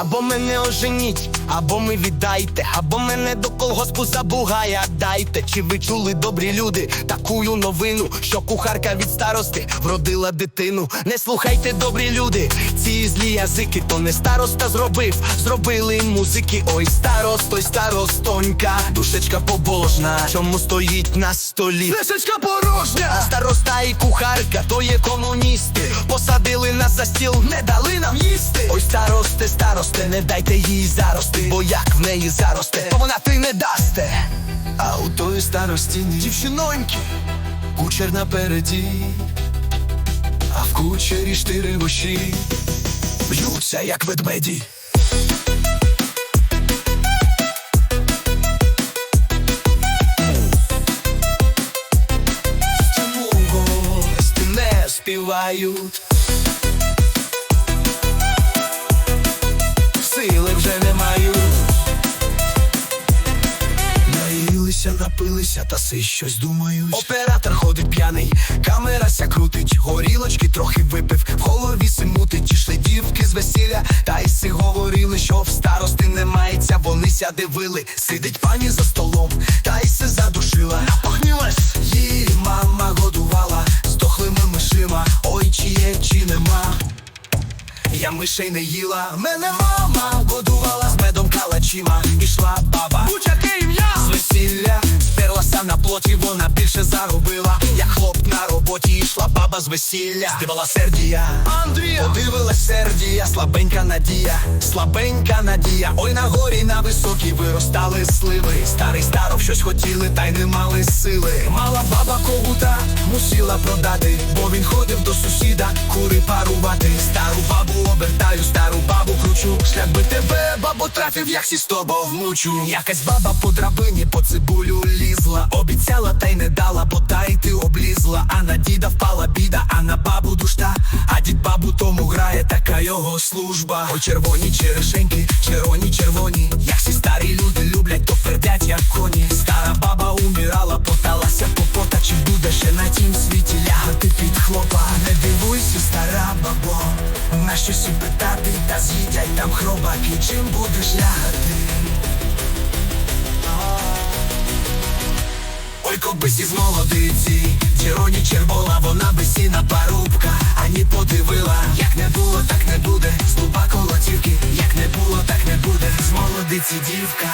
Або мене оженіть, або ми віддайте, або мене до колгоспу забугая дайте. Чи ви чули добрі люди такую новину, що кухарка від старости вродила дитину? Не слухайте, добрі люди, ці злі язики, то не староста зробив, зробили музики. Ой, старост, ой, старостонька, душечка побожна, чому стоїть на столі? Лишечка порожня, староста і кухарка, то є комуністи. Посадили нас за стіл, не дали нам їсти. Ой, старосте, старосте, не дайте їй зарости, бо як в неї заросте, то вона ти не дасте. А у тої старості дівчиноньки, кучер напереді, а в кучері штири воші б'ються, як ведмеді. Співають? Наїлися, напилися, та си щось думають. Оператор ходить п'яний, камера ся крутить, горілочки трохи випив, в голові си мутить, ішли дівки з весілля, та й си говорили, що в старости не мається, вони ся дивили, сидить пані за столом, та й се задушила, напахнілась, її мама годувала, з дохлими мишима, ой, чи є, чи нема. Я мишей не їла, мене мама годувала з медом калачима. Ішла на вона більше заробила. Як хлоп на роботі, ішла баба з весілля, здивала Сердія, Андрія, подивилась Сердія, слабенька надія, слабенька надія. Ой, на горі на високій виростали сливи. Старий старов щось хотіли, та й не мали сили. Мала баба когута, мусила продати, бо він ходив до сусіда, кури парувати. Стару бабу обертаю, стару бабу кручу. Шлях би тебе, бабу, трафив, як сі з тобою вмучу. Якась баба по драбині, по цибулю лізла. Обіцяла та й не дала, бо та й ти облізла. А на діда впала біда, а на бабу душта. А дід бабу тому грає, така його служба. Ой, червоні черешеньки, червоні, червоні. Як всі старі люди люблять, то пердять, як коні. Стара баба умирала, поталася попота. Чи буде ще на тім світі лягати під хлопа? Не дивуйся, стара бабо, на щось і питати, та з'їдять там хробаки, чим будеш лягати? Кобись із молодиці, Джероні червола, вона бесіна парубка, ані подивила, як не було, так не буде, з дуба колотівки, як не було, так не буде, з молодиці дівка.